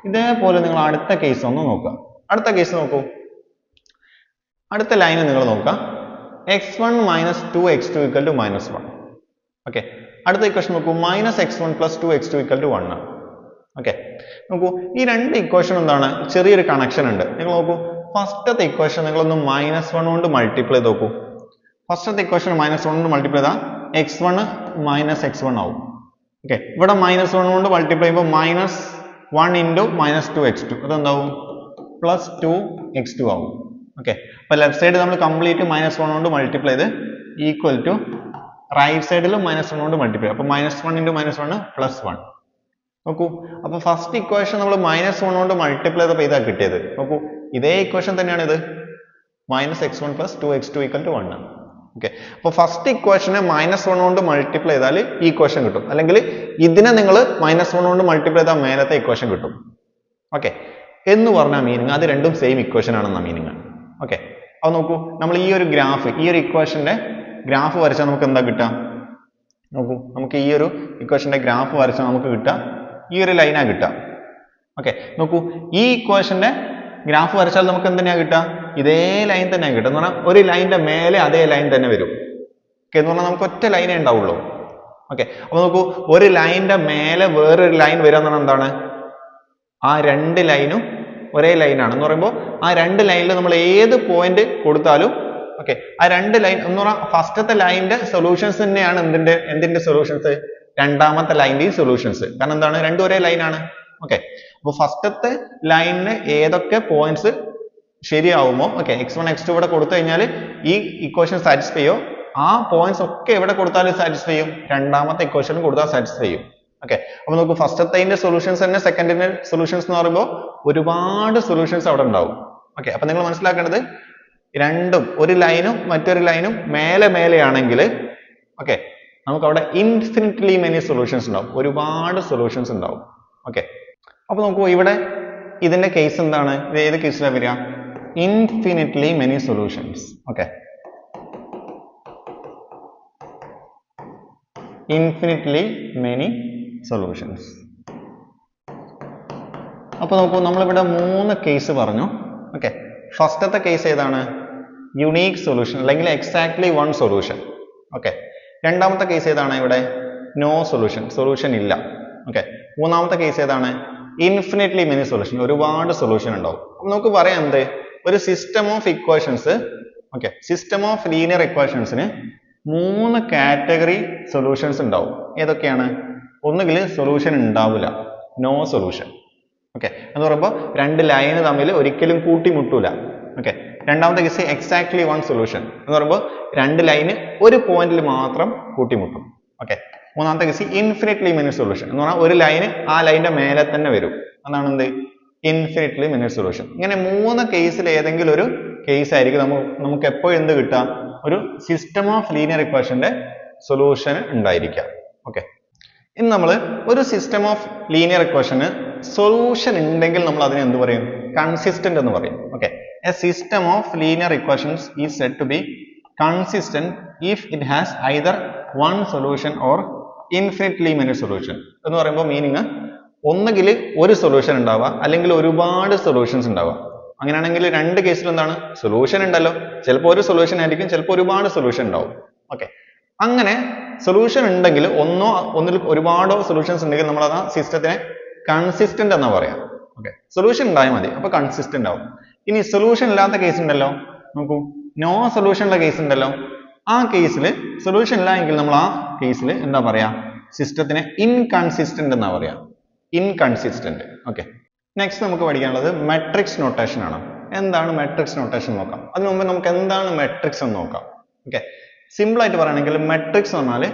ഇതേപോലെ നിങ്ങൾ അടുത്ത കേസ് ഒന്ന് നോക്കുക. അടുത്ത കേസ് നോക്കൂ. അടുത്ത ലൈന് നിങ്ങൾ നോക്കുക. X one minus two x two equal to minus one okay അടുത്ത ഇക്വേഷൻ നോക്കൂ. Minus x one plus two x two equal to one ആണ്. ഓക്കെ നോക്കൂ. ഈ രണ്ട് ഇക്വേഷൻ എന്താണ്? ചെറിയൊരു കണക്ഷൻ ഉണ്ട്. നിങ്ങൾ നോക്കൂ. ഫസ്റ്റത്തെ ഇക്വേഷൻ നിങ്ങളൊന്ന് മൈനസ് വൺ കൊണ്ട് മൾട്ടിപ്ലൈ ചെയ്ത് നോക്കൂ. ഫസ്റ്റത്തെ ഇക്വേഷൻ മൈനസ് കൊണ്ട് മൾട്ടിപ്ലൈ ചെയ്താൽ x one minus x one ആവും. ഓക്കെ ഇവിടെ മൈനസ് വൺ കൊണ്ട് മൾട്ടിപ്ലൈ ചെയ്യുമ്പോൾ minus one into minus two x two അതെന്താവും? Plus two x two ആവും. ഓക്കെ അപ്പോൾ ലെഫ്റ്റ് സൈഡ് നമ്മൾ കംപ്ലീറ്റ് മൈനസ് വൺ കൊണ്ട് മൾട്ടിപ്ലൈ ചെയ്ത് ഈക്വൽ ടു റൈറ്റ് സൈഡിലും മൈനസ് വൺ കൊണ്ട് മൾട്ടിപ്ലൈ അപ്പോൾ minus one into minus one plus one നോക്കൂ. അപ്പോൾ ഫസ്റ്റ് ഇക്വേഷൻ നമ്മൾ മൈനസ് വൺ കൊണ്ട് മൾട്ടിപ്ലൈ ചെയ്തപ്പോൾ ഇതാ കിട്ടിയത്. നോക്കൂ. ഇതേ ഇക്വേഷൻ തന്നെയാണ് ഇത് minus x one plus two x two equal to one ആണ് ഓക്കെ അപ്പോൾ ഫസ്റ്റ് ഇക്വേഷനെ മൈനസ് വൺ കൊണ്ട് മൾട്ടിപ്ലൈ ചെയ്താൽ ഈ ഇക്വേഷൻ കിട്ടും. അല്ലെങ്കിൽ ഇതിനെ നിങ്ങൾ മൈനസ് വൺ കൊണ്ട് മൾട്ടിപ്ലൈ ചെയ്താൽ മേലത്തെ ഇക്വേഷൻ കിട്ടും. ഓക്കെ എന്ന് പറഞ്ഞ മീനിങ് അത് രണ്ടും സെയിം ഇക്വേഷൻ ആണെന്ന മീനിങ് ഓക്കെ അപ്പോൾ നോക്കൂ നമ്മൾ ഈ ഒരു ഗ്രാഫ് ഈ ഒരു ഇക്വേഷന്റെ ഗ്രാഫ് വരച്ചാൽ നമുക്ക് എന്താ കിട്ടുക? നോക്കൂ നമുക്ക് ഈ ഒരു ഇക്വേഷന്റെ ഗ്രാഫ് വരച്ചാൽ നമുക്ക് കിട്ടുക. ഈ ഒരു ലൈനാ കിട്ടുക. ഓക്കെ നോക്കൂ ഈ ഇക്വേഷന്റെ ഗ്രാഫ് വരച്ചാൽ നമുക്ക് എന്തിനാ കിട്ടുക? ഇതേ ലൈൻ തന്നെ കിട്ടുക എന്ന് പറഞ്ഞാൽ ഒരു ലൈനിന്റെ മേലെ അതേ ലൈൻ തന്നെ വരും. ഓക്കെ എന്ന് പറഞ്ഞാൽ നമുക്ക് ഒറ്റ ലൈനേ ഉണ്ടാവുള്ളൂ. ഓക്കെ അപ്പൊ നോക്കൂ ഒരു ലൈനിന്റെ മേലെ വേറൊരു ലൈൻ വരിക എന്ന് പറഞ്ഞാൽ എന്താണ്? ആ രണ്ട് ലൈനും ഒരേ ലൈനാണ് എന്ന് പറയുമ്പോൾ ആ രണ്ട് ലൈനിൽ നമ്മൾ ഏത് പോയിന്റ് കൊടുത്താലും ഓക്കെ ആ രണ്ട് ലൈൻ എന്ന് പറഞ്ഞാൽ ഫസ്റ്റത്തെ ലൈനിന്റെ സൊല്യൂഷൻസ് തന്നെയാണ് എന്തിന്റെ എന്തിന്റെ സൊല്യൂഷൻസ് രണ്ടാമത്തെ ലൈനിന്റെയും സൊല്യൂഷൻസ് കാരണം എന്താണ്? രണ്ടും ഒരേ ലൈനാണ് ഓക്കെ അപ്പോൾ ഫസ്റ്റത്തെ ലൈനിന് ഏതൊക്കെ points ശരിയാവുമോ? Okay x one x two ഇവിടെ കൊടുത്തു കഴിഞ്ഞാൽ ഈ ഇക്വേഷൻ സാറ്റിസ്ഫൈ ചെയ്യോ? ആ പോയിന്റ്സ് ഒക്കെ എവിടെ കൊടുത്താലും സാറ്റിസ്ഫൈ ചെയ്യും. രണ്ടാമത്തെ ഇക്വേഷനും കൊടുത്താൽ സാറ്റിസ്ഫൈ ചെയ്യും. ഓക്കെ അപ്പൊ നമുക്ക് ഫസ്റ്റത്തെ സൊല്യൂഷൻസ് തന്നെ സെക്കൻഡിന്റെ സൊല്യൂഷൻസ് എന്ന് പറയുമ്പോൾ ഒരുപാട് സൊല്യൂഷൻസ് അവിടെ ഉണ്ടാവും. ഓക്കെ അപ്പൊ നിങ്ങൾ മനസ്സിലാക്കേണ്ടത് രണ്ടും ഒരു ലൈനും മറ്റൊരു ലൈനും മേലെ മേലെയാണെങ്കിൽ ഓക്കെ നമുക്ക് അവിടെ ഇൻഫിനിറ്റ്ലി many സൊല്യൂഷൻസ് ഉണ്ടാവും. ഒരുപാട് സൊല്യൂഷൻസ് ഉണ്ടാവും. ഓക്കെ അപ്പൊ നോക്കൂ ഇവിടെ ഇതിന്റെ കേസ് എന്താണ്? ഇത് ഏത് കേസിലാണ് വരിക? Infinitely many solutions okay infinitely many solutions അപ്പൊ നോക്കൂ നമ്മളിവിടെ മൂന്ന് കേസ് പറഞ്ഞു. ഓക്കെ ഫസ്റ്റത്തെ കേസ് ഏതാണ്? യുണീക്ക് സൊല്യൂഷൻ അല്ലെങ്കിൽ എക്സാക്ട്ലി വൺ സൊല്യൂഷൻ ഓക്കെ രണ്ടാമത്തെ കേസ് ഏതാണ് ഇവിടെ? നോ സൊല്യൂഷൻ സൊല്യൂഷൻ ഇല്ല. ഓക്കെ മൂന്നാമത്തെ കേസ് ഏതാണ്? ഇൻഫിനിറ്റ്ലി മെനി സൊല്യൂഷൻ ഒരുപാട് സൊല്യൂഷൻ ഉണ്ടാവും. അപ്പൊ നമുക്ക് പറയാം എന്ത്? ഒരു system of equations okay system of linear ഇക്വേഷൻസിന് മൂന്ന് കാറ്റഗറി സൊല്യൂഷൻസ് ഉണ്ടാവും. ഏതൊക്കെയാണ്? ഒന്നുകിൽ സൊല്യൂഷൻ ഉണ്ടാവില്ല നോ സൊല്യൂഷൻ ഓക്കെ എന്ന് പറയുമ്പോൾ രണ്ട് ലൈന് തമ്മിൽ ഒരിക്കലും കൂട്ടിമുട്ടൂല. ഓക്കെ രണ്ടാമത്തെ കേസ് എക്സാക്ട്ലി വൺ സൊല്യൂഷൻ എന്ന് പറയുമ്പോൾ രണ്ട് ലൈന് ഒരു പോയിന്റിൽ മാത്രം കൂട്ടിമുട്ടും. മൂന്നാമത്തെ കേസ് ഇൻഫിനിറ്റ്ലി മിനിറ്റ് സൊല്യൂഷൻ എന്ന് പറഞ്ഞാൽ ഒരു ലൈന് ആ ലൈനിന്റെ മേലെ തന്നെ വരും. അതാണ് എന്ത്? ഇൻഫിനിറ്റ്ലി മിനിറ്റ് സൊല്യൂഷൻ ഇങ്ങനെ മൂന്ന് കേസിൽ ഏതെങ്കിലും ഒരു കേസ് ആയിരിക്കും നമുക്ക് നമുക്ക് എപ്പോഴും എന്ത് കിട്ടുക? ഒരു സിസ്റ്റം ഓഫ് ലീനിയർ ഇക്വേഷന്റെ സൊല്യൂഷൻ ഉണ്ടായിരിക്കാം ഓക്കെ ഇനി നമ്മൾ ഒരു സിസ്റ്റം ഓഫ് ലീനിയർ ഇക്വേഷന് സൊല്യൂഷൻ ഉണ്ടെങ്കിൽ നമ്മൾ അതിനെ എന്ത് പറയും? കൺസിസ്റ്റന്റ് എന്ന് പറയും. Okay a system of linear equations is said to be consistent if it has either one solution or infinitely many solution എന്ന് പറയുമ്പോൾ മീനിങ് ഒന്നുകിൽ ഒരു സൊല്യൂഷൻ ഉണ്ടാവുക അല്ലെങ്കിൽ ഒരുപാട് സൊല്യൂഷൻസ് ഉണ്ടാവുക അങ്ങനെയാണെങ്കിൽ രണ്ട് കേസിൽ എന്താണ്? സൊല്യൂഷൻ ഉണ്ടല്ലോ. ചിലപ്പോൾ ഒരു സൊല്യൂഷൻ ആയിരിക്കും ചിലപ്പോൾ ഒരുപാട് സൊല്യൂഷൻ ഉണ്ടാവും. ഓക്കെ അങ്ങനെ സൊല്യൂഷൻ ഉണ്ടെങ്കിൽ ഒന്നോ ഒന്നിൽ ഒരുപാടോ സൊല്യൂഷൻസ് ഉണ്ടെങ്കിൽ നമ്മൾ ആ സിസ്റ്റത്തിനെ കൺസിസ്റ്റന്റ് എന്നാ പറയാം. ഓക്കെ സൊല്യൂഷൻ ഉണ്ടായാൽ മതി. അപ്പൊ കൺസിസ്റ്റന്റ് ആവും. ഇനി സൊല്യൂഷൻ ഇല്ലാത്ത കേസ് ഉണ്ടല്ലോ. നോക്കൂ. നോ സൊല്യൂഷൻ ഉള്ള കേസ് ഉണ്ടല്ലോ. ആ കേസിൽ സൊല്യൂഷൻ ഇല്ല എങ്കിൽ നമ്മൾ ആ കേസിൽ എന്താ പറയാ? സിസ്റ്റത്തിനെ ഇൻകൺസിസ്റ്റന്റ് എന്നാ പറയാ. ഇൻകൺസിസ്റ്റന്റ് ഓക്കെ നെക്സ്റ്റ് നമുക്ക് പഠിക്കാനുള്ളത് മെട്രിക്സ് നൊട്ടേഷൻ ആണ്. എന്താണ് മെട്രിക്സ് നൊട്ടേഷൻ നോക്കാം? അതിനു മുമ്പ് നമുക്ക് എന്താണ് മെട്രിക്സ് എന്ന് നോക്കാം. ഓക്കെ സിമ്പിൾ ആയിട്ട് പറയുകയാണെങ്കിൽ മെട്രിക്സ് എന്ന് പറഞ്ഞാൽ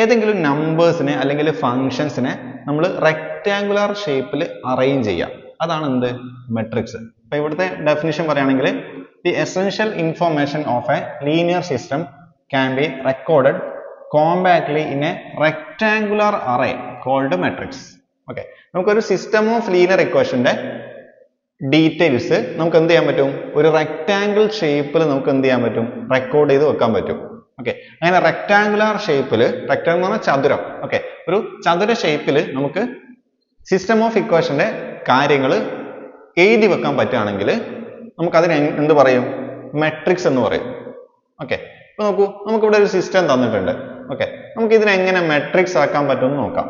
ഏതെങ്കിലും നമ്പേഴ്സിനെ അല്ലെങ്കിൽ ഫങ്ഷൻസിനെ നമ്മൾ റെക്ടാങ്കുലർ ഷേപ്പിൽ അറേഞ്ച് ചെയ്യാം അതാണ് എന്ത്? മെട്രിക്സ് അപ്പൊ ഇവിടുത്തെ ഡെഫിനിഷൻ പറയുകയാണെങ്കിൽ the essential information of a linear system can be recorded compactly in a rectangular array called matrix. Okay നമുക്കൊരു സിസ്റ്റം ഓഫ് ലീനിയർ ഇക്വേഷന്റെ ഡീറ്റെയിൽസ് നമുക്ക് എന്ത് ചെയ്യാൻ പറ്റും? ഒരു റെക്ടാംഗിൾ ഷേപ്പിൽ നമുക്ക് എന്ത് ചെയ്യാൻ പറ്റും? റെക്കോർഡ് ചെയ്ത് വെക്കാൻ പറ്റും. ഓക്കെ അങ്ങനെ റെക്ടാംഗുലാർ ഷേപ്പിൽ റെക്ടാംഗിൾ എന്ന് പറഞ്ഞാൽ ചതുരം. ഓക്കെ ഒരു ചതുര ഷേപ്പിൽ നമുക്ക് സിസ്റ്റം ഓഫ് ഇക്വേഷന്റെ കാര്യങ്ങൾ എഴുതി വെക്കാൻ പറ്റുകയാണെങ്കിൽ നമുക്കതിന് എന്ത് പറയും? മെട്രിക്സ് എന്ന് പറയും. ഓക്കെ ഇപ്പൊ നോക്കൂ നമുക്കിവിടെ ഒരു സിസ്റ്റം തന്നിട്ടുണ്ട്. ഓക്കെ നമുക്ക് ഇതിനെ എങ്ങനെ മെട്രിക്സ് ആക്കാൻ പറ്റുമെന്ന് നോക്കാം.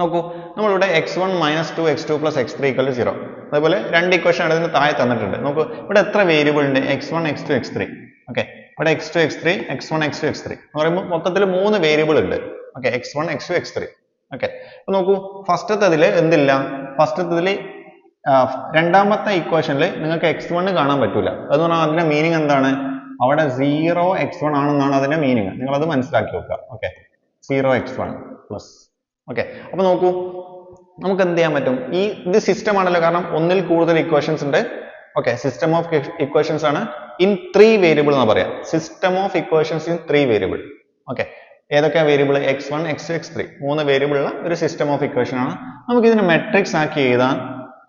നോക്കൂ നമ്മളിവിടെ x one minus two x two plus x three equal zero അതേപോലെ രണ്ട് ഇക്വേഷൻ ആണ് ഇതിന് താഴെ തന്നിട്ടുണ്ട്. നോക്കൂ ഇവിടെ എത്ര വേരിയബിൾ ഉണ്ട്? X one x two x three okay ഇവിടെ x two x three x one x two x three എന്ന് പറയുമ്പോൾ മൊത്തത്തിൽ മൂന്ന് വേരിയബിൾ ഉണ്ട്. Okay x one x two x three okay അപ്പൊ നോക്കൂ ഫസ്റ്റത്തതിൽ എന്തില്ല? ഫസ്റ്റത്തതിൽ രണ്ടാമത്തെ ഇക്വേഷനിൽ നിങ്ങൾക്ക് എക്സ് വൺ കാണാൻ പറ്റൂല. എന്ന് പറഞ്ഞാൽ അതിന്റെ മീനിങ് എന്താണ്? അവിടെ സീറോ എക്സ് വൺ ആണെന്നാണ് അതിന്റെ മീനിങ് നിങ്ങൾ അത് മനസ്സിലാക്കി വെക്കുക. Okay zero x one plus okay അപ്പൊ നോക്കൂ. നമുക്ക് എന്ത് ചെയ്യാൻ പറ്റും? ഈ ഇത് സിസ്റ്റം ആണല്ലോ. കാരണം ഒന്നിൽ കൂടുതൽ ഇക്വേഷൻസ് ഉണ്ട്. ഓക്കെ സിസ്റ്റം ഓഫ് ഇക്വേഷൻസ് ആണ് ഇൻ ത്രീ വേരിയബിൾ എന്ന് പറയാം. System of equations in three variable okay ഏതൊക്കെയാ variable x one x x three മൂന്ന് വേരിയബിളുള്ള ഒരു സിസ്റ്റം ഓഫ് ഇക്വേഷൻ ആണ്. നമുക്ക് ഇതിനെ മെട്രിക്സ് ആക്കി എഴുതാൻ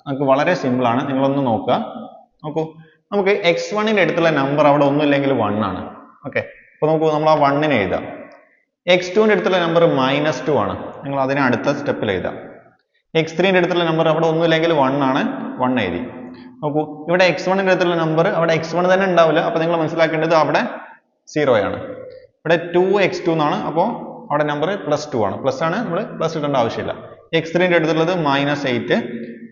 നമുക്ക് വളരെ സിമ്പിൾ ആണ്. നിങ്ങളൊന്ന് നോക്കുക. നോക്കൂ. നമുക്ക് എക്സ് വണ്ണിന്റെ അടുത്തുള്ള നമ്പർ അവിടെ ഒന്നുമില്ലെങ്കിൽ വൺ ആണ്. ഓക്കെ അപ്പൊ നമുക്ക് നമ്മൾ ആ വണ്ണിനെ എഴുതാം. എക്സ് ടുവിന്റെ അടുത്തുള്ള നമ്പർ മൈനസ് ടു ആണ്. നിങ്ങൾ അതിനെ അടുത്ത സ്റ്റെപ്പിൽ എഴുതാം. എക്സ് ത്രീന്റെ അടുത്തുള്ള നമ്പർ അവിടെ ഒന്നുമില്ലെങ്കിൽ വൺ ആണ്. വൺ എഴുതി. നോക്കൂ. ഇവിടെ എക്സ് വണ്ണിന്റെ അടുത്തുള്ള നമ്പർ അവിടെ എക്സ് വൺ തന്നെ ഉണ്ടാവില്ല. അപ്പൊ നിങ്ങൾ മനസ്സിലാക്കേണ്ടത് അവിടെ സീറോ ആണ്. ഇവിടെ ടു എക്സ് ടു എന്നാണ്. അപ്പോൾ അവിടെ നമ്പർ പ്ലസ് ടു ആണ്. പ്ലസ് ആണ് നമ്മൾ പ്ലസ് ഇടേണ്ട ആവശ്യമില്ല. എക്സ് ത്രീന്റെ അടുത്തുള്ളത് മൈനസ് എയ്റ്റ്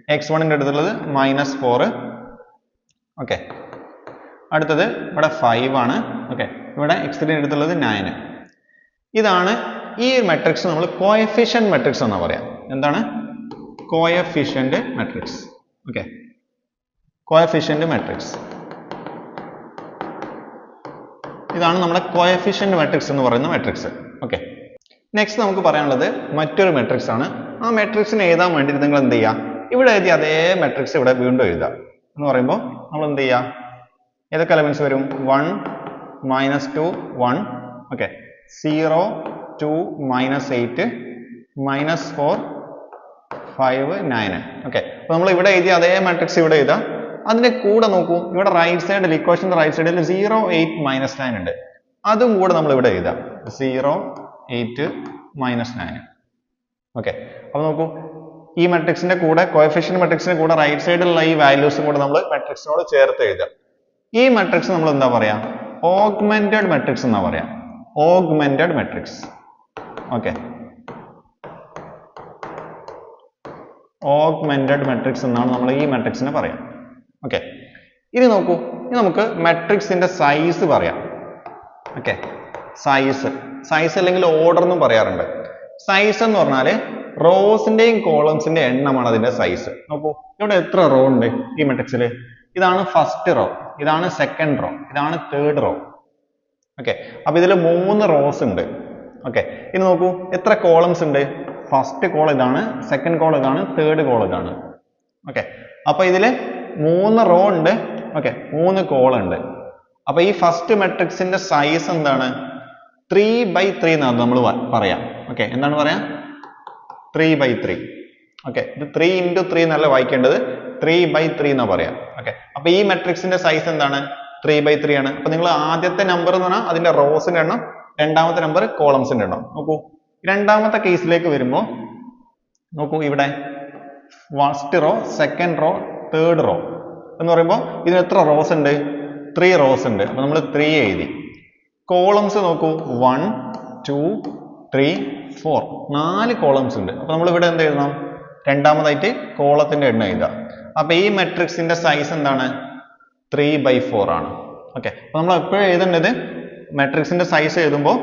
എക്സ് വണ്ണിന്റെ അടുത്തുള്ളത് മൈനസ് ഫോർ ഓക്കെ അടുത്തത് ഇവിടെ ഫൈവ് ആണ്. ഓക്കെ ഇവിടെ എക്സ് ത്രീന്റെ അടുത്തുള്ളത് നയന് ഇതാണ് ഈ മെട്രിക്സ് നമ്മൾ കോയഫിഷ്യൻ മെട്രിക്സ് എന്നാ പറയാം. എന്താണ്? Coefficient matrix okay coefficient matrix ഇതാണ് നമ്മുടെ കോയഫിഷ്യന്റ് മെട്രിക്സ് എന്ന് പറയുന്ന മെട്രിക്സ് ഓക്കെ നെക്സ്റ്റ് നമുക്ക് പറയാനുള്ളത് മറ്റൊരു മെട്രിക്സ് ആണ്. ആ മെട്രിക്സിന് എഴുതാൻ വേണ്ടിയിട്ട് നിങ്ങൾ എന്ത് ചെയ്യുക? ഇവിടെ എഴുതിയ അതേ മെട്രിക്സ് ഇവിടെ വീണ്ടും എഴുതാം എന്ന് പറയുമ്പോൾ നമ്മൾ എന്ത് ചെയ്യുക ഏതൊക്കെ എലമെന്റ്സ് വരും? One minus two one okay zero two minus eight minus four five nine okay അപ്പോൾ നമ്മൾ ഇവിടെ എഴുതിയ അതേ മാട്രിക്സ് ഇവിടെ എഴുതാം. അതിന്റെ കൂടെ നോക്കൂ. ഇവിടെ റൈറ്റ് സൈഡിൽ ഇക്വേഷന്റെ റൈറ്റ് സൈഡിൽ സീറോ എയ്റ്റ് മൈനസ് നയൻ ഉണ്ട്. അതും കൂടെ നമ്മൾ ഇവിടെ എഴുതാം. Zero eight minus nine okay അപ്പോൾ നോക്കൂ. ഈ മെട്രിക്സിന്റെ കൂടെ കോയഫിഷ്യൻ മെട്രിക്സിന്റെ കൂടെ റൈറ്റ് സൈഡിലുള്ള ഈ വാല്യൂസും കൂടെ നമ്മൾ മെട്രിക്സിനോട് ചേർത്ത് എഴുതാം ഈ മെട്രിക്സ് നമ്മൾ എന്താ പറയാ? ഓഗ്മെന്റഡ് മെട്രിക്സ് എന്നാ പറയാ. Augmented matrix okay augmented matrix എന്നാണ് നമ്മൾ ഈ മെട്രിക്സിനെ പറയാം. ഓക്കെ ഇനി നോക്കൂ. ഇനി നമുക്ക് മെട്രിക്സിന്റെ സൈസ് പറയാം. ഓക്കെ സൈസ് സൈസ് അല്ലെങ്കിൽ ഓർഡർ എന്നും പറയാറുണ്ട്. സൈസ് എന്ന് പറഞ്ഞാൽ റോസിന്റെയും കോളംസിന്റെ എണ്ണമാണ് അതിന്റെ സൈസ് നോക്കൂ ഇവിടെ എത്ര റോ ഉണ്ട് ഈ മെട്രിക്സിൽ ഇതാണ് ഫസ്റ്റ് റോ ഇതാണ് സെക്കൻഡ് റോ ഇതാണ് തേർഡ് റോ ഓക്കെ അപ്പൊ ഇതിൽ മൂന്ന് റോസ് ഉണ്ട്. ഓക്കെ ഇനി നോക്കൂ എത്ര കോളംസ് ഉണ്ട്? ഫസ്റ്റ് കോൾ ഇതാണ് സെക്കൻഡ് കോൾ ഇതാണ് തേർഡ് കോൾ ഇതാണ്. ഓക്കെ അപ്പൊ ഇതിൽ മൂന്ന് റോ ഉണ്ട്. ഓക്കെ മൂന്ന് കോൾ ഉണ്ട്. അപ്പൊ ഈ ഫസ്റ്റ് മെട്രിക്സിന്റെ സൈസ് എന്താണ്? ത്രീ ബൈ ത്രീ എന്നാണ് നമ്മൾ പറയാം. ഓക്കെ എന്താണ് പറയാ? ത്രീ ബൈ ത്രീ ഓക്കെ ഇത് ത്രീ ഇന്റു ത്രീ എന്നല്ല വായിക്കേണ്ടത്. ത്രീ ബൈ ത്രീ എന്നാ പറയാം. ഓക്കെ അപ്പൊ ഈ മെട്രിക്സിന്റെ സൈസ് എന്താണ്? ത്രീ ബൈ ത്രീ ആണ്. അപ്പൊ നിങ്ങൾ ആദ്യത്തെ നമ്പർ എന്ന് പറഞ്ഞാൽ അതിന്റെ റോസിന്റെ എണ്ണം രണ്ടാമത്തെ നമ്പർ കോളംസിന്റെ എണ്ണം. നോക്കൂ. രണ്ടാമത്തെ കേസിലേക്ക് വരുമ്പോൾ നോക്കൂ ഇവിടെ. First row second row third row എന്ന് പറയുമ്പോൾ ഇതിന് എത്ര റോസ് ഉണ്ട്? ത്രീ റോസ് ഉണ്ട്. അപ്പൊ നമ്മൾ ത്രീ എഴുതി. കോളംസ് നോക്കൂ. വൺ ടു ത്രീ ഫോർ നാല് കോളംസ് ഉണ്ട്. അപ്പോൾ നമ്മൾ ഇവിടെ എന്ത് എഴുതണം? രണ്ടാമതായിട്ട് കോളത്തിന്റെ എണ്ണം എഴുതാം അപ്പോൾ ഈ മെട്രിക്സിന്റെ സൈസ് എന്താണ്? ത്രീ ബൈ ഫോർ ആണ്. ഓക്കെ അപ്പോൾ നമ്മൾ എപ്പോഴും എഴുതേണ്ടത്? മെട്രിക്സിന്റെ സൈസ് എഴുതുമ്പോൾ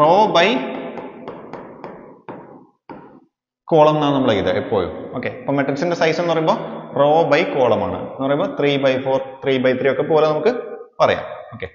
റോ ബൈ കോളം എന്നാണ് നമ്മൾ എഴുതുക എപ്പോഴും. ഓക്കെ അപ്പൊ മെട്രിക്സിന്റെ സൈസ് എന്ന് പറയുമ്പോൾ റോ ബൈ കോളം ആണ്. എന്ന് പറയുമ്പോൾ three by four three by three ഒക്കെ പോലെ നമുക്ക് പറയാം. ഓക്കെ